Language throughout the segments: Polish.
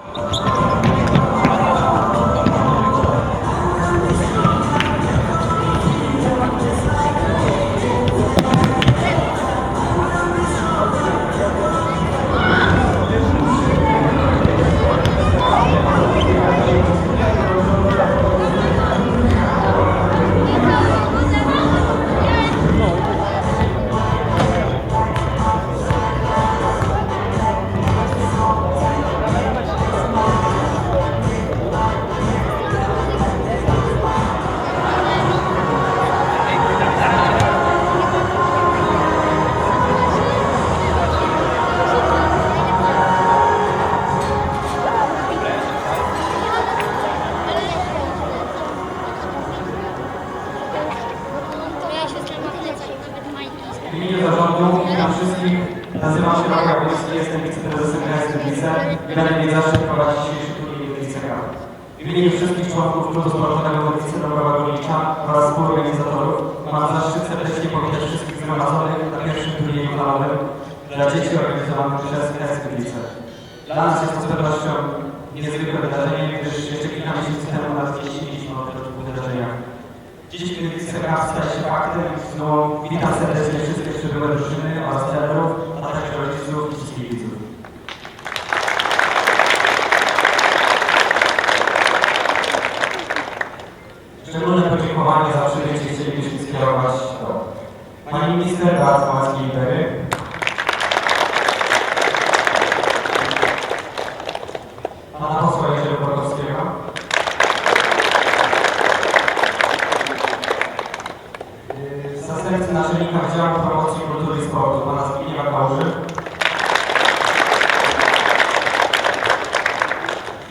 Uh. Górnicza oraz współorganizatorów mam zaszczyt serdecznie powitać wszystkich zgromadzonych na pierwszym turnieju finałowym dla dzieci organizowanym przez KSW Gliwice. Dla nas jest to z pewnością niezwykłe wydarzenie, gdyż jeszcze kilka miesięcy temu nawet nie myśleliśmy o tego typu wydarzeniach. Dziś Gliwice Cup staje się faktem no, witam serdecznie wszystkie przybyłe drużyny oraz trenerów, Zastępcy naczelnika Wydziału Promocji Kultury i Sportu, pana Zbigniewa Kałuży.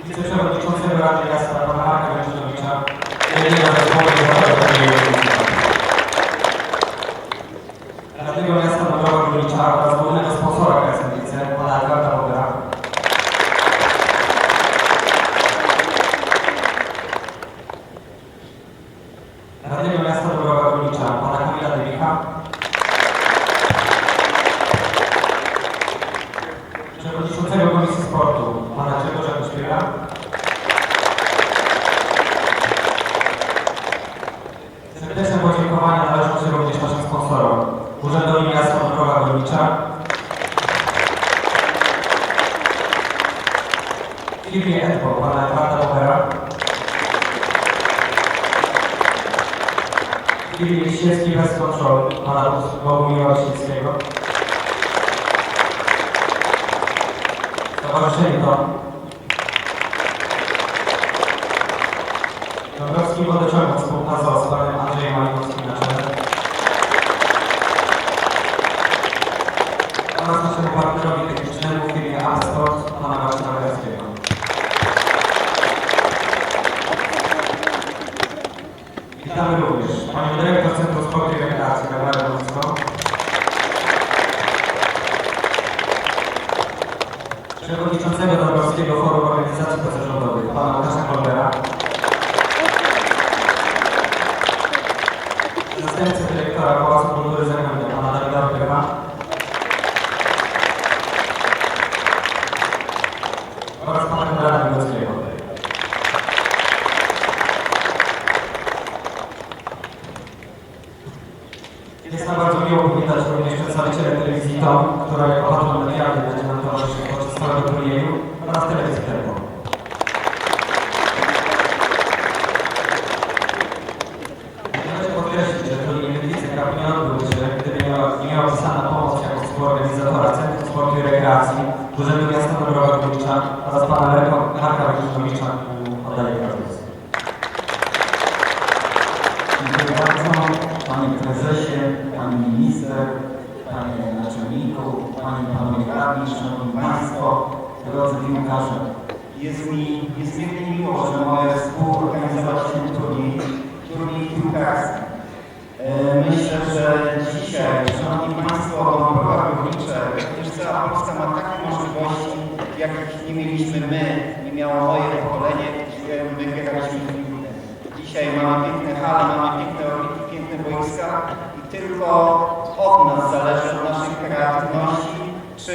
Wiceprzewodniczącego Rady Miasta, pana Marka Wężynowicza. Jedyna zespołu Radnego Miasta Dąbrowa Górnicza oraz głównego sponsora KSMDC, pana Edwarda Bogera. Radnego Miasta Dąbrowa Górnicza, pana Kamila Dewika. Przewodniczącego Komisji Sportu, pana Grzegorza Kuśpiera. Serdeczne podziękowania należą się również naszym sponsorom. Dąbrowa Górnicza. Firmie Edbo, pana Edwarda Bogera. Filip Liściecki bez kontrol, pana Bogumiła Osieckiego. Stowarzyszenie to Dąbrowski Wodociąg współpraca z panem Andrzejem Malinowskim na czele. Oraz naszemu partnerowi technicznemu w firmie Apsport, pana Marcina Wereckiego. Witamy również panią dyrektor Centrum Sportu i Rekreacji, Gabrielę Wódzką. Przewodniczącego Dąbrowskiego Forum Organizacji Pozarządowych, pana Łukasza Kolbera. Jest nam bardzo miło powitać również przedstawiciele telewizji TOM, która jako patron medialny będzie nam towarzyszyć podczas całego turnieju oraz telewizji Termo. Należy podkreślić, że turniej Gliwice Cup nie odbyłby się, gdyby nie nie miała pisana pomoc jako współorganizatora Centrum Sportu i Rekreacji, Urzędu Miasta Dąbrowa Górnicza oraz pana Marka Wojciechowicza oddaję gratulacje. Dziękuję bardzo. Panie Prezesie, Pani Minister, Panie Naczelniku, Panie i Panowie Radni, Szanowni Państwo, drodzy piłkarze. Jest mi niezmiernie miło, że mogę współorganizować ten turniej, turniej piłkarski. E, Myślę, że dzisiaj, Szanowni Państwo, Dąbrowa Górnicze, również cała Polska ma takie możliwości, jakich nie mieliśmy my, nie miało moje pokolenie, gdzie my graliśmy w. Dzisiaj mamy piękne hale, mamy piękne orbity, piękne boiska i tylko od nas zależy, od naszej kreatywności, czy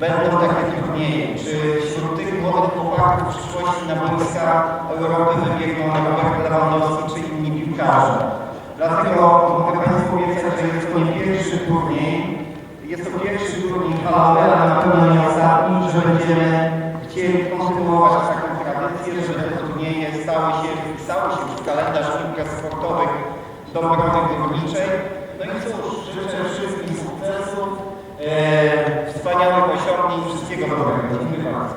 będą takie turnieje, czy wśród tych młodych chłopaków w przyszłości na boiska Europy wybiegną Robert Lewandowski czy inni piłkarze. Dlatego mogę Państwu obiecać, że jest to nie pierwszy turniej, jest to pierwszy turniej halowy, ale na pewno nie ostatni, że będziemy chcieli kontynuować taką tradycję, żeby te turnieje stały się, wpisały się w kalendarz imprez sportowych Dąbrowy Górniczej. No i cóż, życzę wszystkim sukcesów, e, wspaniałych osiągnięć, wszystkiego dobrego. Dziękuję bardzo.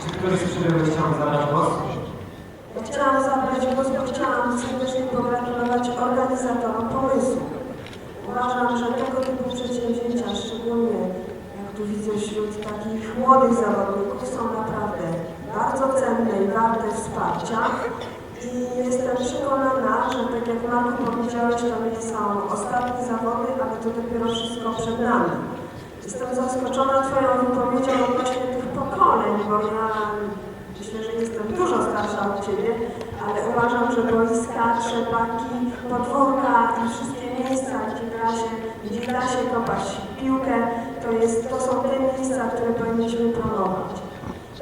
Czy któryś z przybyłych chciałby zabrać głos? Chciałam zabrać głos, bo chciałam serdecznie pogratulować organizatorom pomysłu. Uważam, że tego typu przedsięwzięcia, szczególnie jak tu widzę wśród takich młodych zawodników, są naprawdę bardzo cenne i warte wsparcia. I jestem przekonana, że tak jak Marku powiedziałeś, to nie są ostatnie zawody, ale to dopiero wszystko przed nami. Jestem zaskoczona Twoją wypowiedzią odnośnie tych pokoleń, bo ja myślę, że jestem dużo starsza od Ciebie, ale uważam, że boiska, trzepaki, podwórka i wszystkie miejsca, gdzie da się, gdzie da się kopać piłkę, to, jest, to są te miejsca, które powinniśmy promować.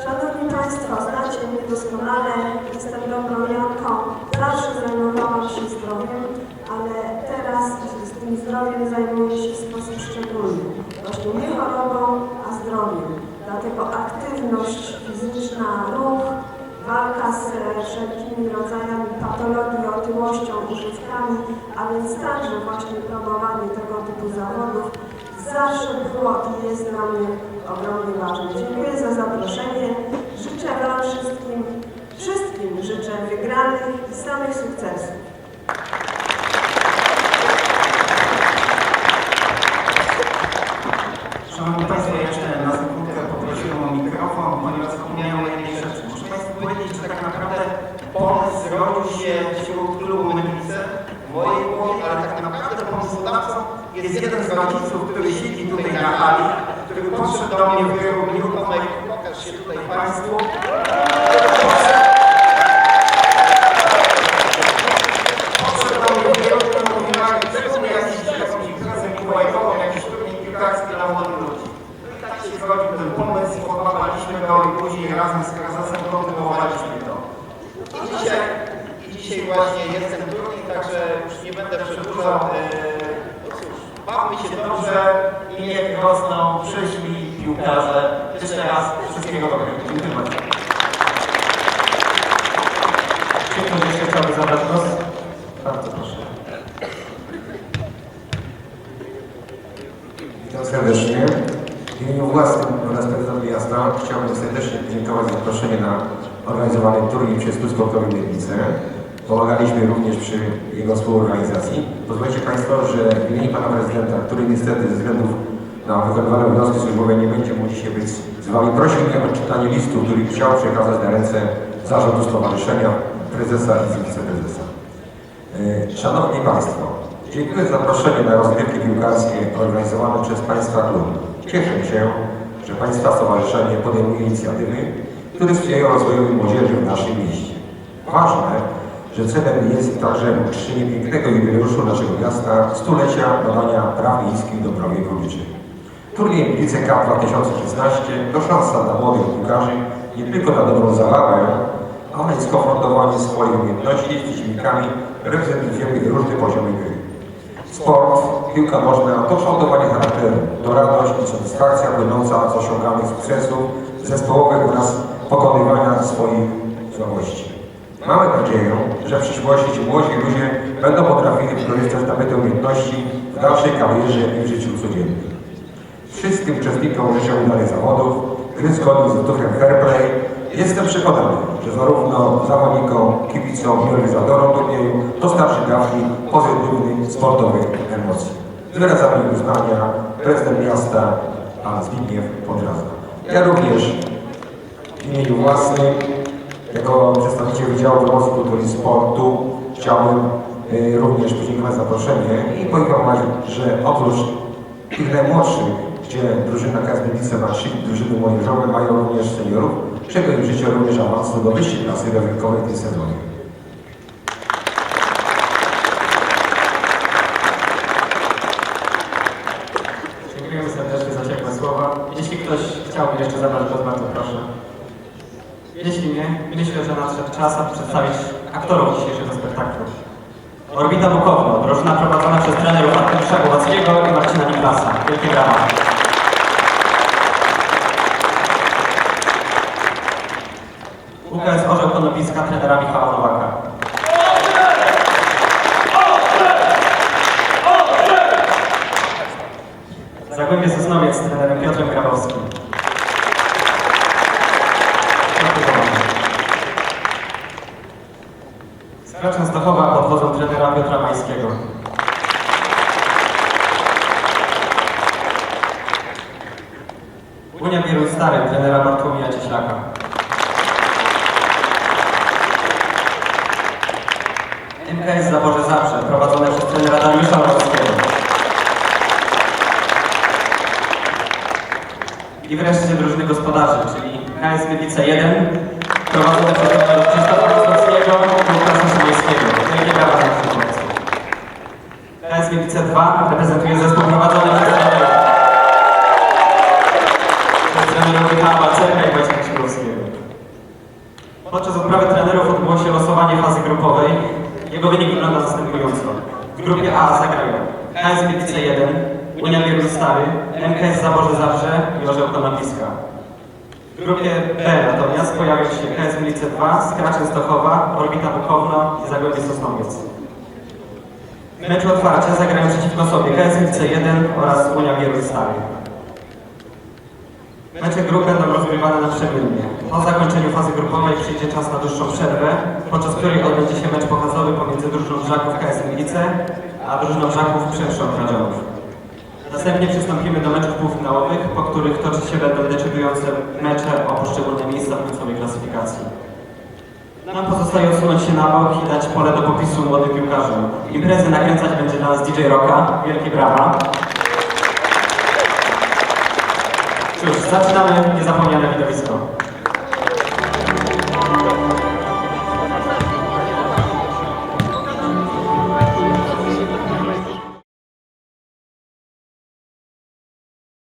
Szanowni Państwo, znacie mnie doskonale, jestem dobrą Janką, zawsze zajmowałam się zdrowiem, ale teraz z tym zdrowiem zajmuję się w sposób szczególny. Właśnie nie chorobą, a zdrowiem. Dlatego aktywność fizyczna, ruch, walka z wszelkimi rodzajami patologii, otyłością, używkami, a więc także właśnie promowanie tego typu zawodów zawsze było i jest dla mnie ogromnie ważne. Dziękuję za zaproszenie. Życzę Wam wszystkim, wszystkim życzę wygranych i samych sukcesów. Szanowni Państwo, jeszcze na sekundkę poprosiłem o mikrofon, ponieważ zapomniałem o jednej rzeczy. Muszę Państwu powiedzieć, że tak naprawdę pomysł zrodził się wśród klubu Mennice, w mojej głowie, ale tak naprawdę pomysłodawcą jest jeden z rodziców, który siedzi tutaj na hali, który podszedł do mnie w wyrobieniu, Tomek, pokaż się tutaj Państwu. Podszedł do mnie w wyrobieniu, mówi, Marek, zróbmy jakiś jakąś imprezę mikołajkową, jakiś turniej piłkarski dla młodych ludzi. No i tak się zrodził ten pomysł i podłapaliśmy go i później razem z prezesem kontynuowaliśmy to. I dzisiaj, i dzisiaj właśnie jest ten turniej, także już nie będę przedłużał. Eee, no cóż, bawmy się dobrze i niech rosną przyszli piłkarze. Jeszcze raz wszystkiego dobrego. Dziękuję bardzo. Czy ktoś jeszcze chciałby zabrać głos? Bardzo proszę. Witam serdecznie. W imieniu własnym oraz prezydenta miasta chciałbym serdecznie podziękować za zaproszenie na organizowany turniej przez Klub Sportowy. Pomagaliśmy również przy jego współorganizacji. Pozwólcie Państwo, że w imieniu Pana Prezydenta, który niestety ze względów na wykonywane obowiązki służbowe nie będzie mógł dzisiaj być z Wami, prosił mnie o czytanie listu, który chciał przekazać na ręce zarządu stowarzyszenia, prezesa i wiceprezesa. E, Szanowni Państwo, dziękuję za zaproszenie na rozgrywki piłkarskie organizowane przez Państwa klub. Cieszę się, że Państwa Stowarzyszenie podejmuje inicjatywy, które sprzyjają rozwojowi młodzieży w naszym mieście. Ważne, że celem jest także uczczenie pięknego jubileuszu naszego miasta, stulecia nadania praw miejskich do prawie górniczej. Turniej Gliwice Cup 2016 to szansa dla młodych piłkarzy nie tylko na dobrą zabawę, ale i skonfrontowanie swoich umiejętności z przeciwnikami reprezentującymi różne poziomy gry. Sport, piłka nożna to kształtowanie charakteru, to radość i satysfakcja płynąca z osiąganych sukcesów zespołowych oraz pokonywania swoich słabości. Mamy nadzieję, że w przyszłości ci młodzi ludzie będą potrafili wykorzystać nabyte umiejętności w dalszej karierze i w życiu codziennym. Wszystkim uczestnikom udanych zawodów, gry zgodnie z duchem fair play. Jestem przekonany, że zarówno zawodnikom, kibicom i organizatorom turnieju dostarczy dawki pozytywnych sportowych emocji. Wyrazami uznania prezydent miasta pan Zbigniew Podrazda. Ja również w imieniu własnym, jako przedstawiciel Wydziału Promocji Kultury i Sportu chciałbym y, również podziękować za zaproszenie i poinformować, że oprócz tych najmłodszych, gdzie drużyna Kazmiewice ma trzy drużyny młodzieżowe, mają również seniorów, czego im życzę również awansu do wyższej klasy rozrywkowej w tym sezonie. Dziękujemy serdecznie zabrać głos, bardzo proszę. Jeśli nie, myślę, że nadszedł czas, aby przedstawić aktorów dzisiejszego spektaklu. Orbita Bukowno, drużyna prowadzona przez trenerów Arkadiusza Głowackiego i Marcina Niklasa. Wielkie brawa. Konopiska trenera Michała Nowaka. Zagłębie Sosnowiec z trenerem Piotrem Grabowskim. Skra Częstochowa pod wodzą trenera Piotra Majskiego. Unia Bieruń Stary trenera Bartłomieja Cieślaka. MKS Zaborze Zabrze prowadzone przez trenera Dariusza Lewowskiego. I wreszcie drużyny gospodarzy, czyli KS Gliwice 1, prowadzone przez trenerów Krzysztofa Rostowskiego i Łukasza Szymańskiego. Wielkie brawa naszych chłopców. KS Gliwice 2 reprezentuje zespół prowadzony przez trenerów. Przez trenerów Michała Balcerka i Wojciecha Szydłowskiego. Podczas odprawy trenerów odbyło się losowanie fazy grupowej. Jego wynik wygląda następująco. W grupie A zagrają KS Gliwice 1, Unia Bieruń Stary, MKS Zaborze Zabrze i Orzeł Konopiska. W grupie B natomiast pojawią się KS Gliwice 2, Skra Częstochowa, Orbita Bukowno i Zagłębie Sosnowiec. W meczu otwarcia zagrają przeciwko sobie KS Gliwice 1 oraz Unia Bieruń Stary. Mecze grup będą rozgrywane na przemiennie. Po zakończeniu fazy grupowej przyjdzie czas na dłuższą przerwę, podczas której odbędzie się mecz pokazowy pomiędzy drużyną Żaków KS Gliwice a drużyną Żaków Przemszą Radzionów. Następnie przystąpimy do meczów półfinałowych, po których toczyć się będą decydujące mecze o poszczególne miejsca w końcowej klasyfikacji. Nam pozostaje osunąć się na bok i dać pole do popisu młodym piłkarzom. Imprezy nakręcać będzie dla nas DJ Rocka. Wielkie brawa. Cóż, zaczynamy niezapomniane widowisko.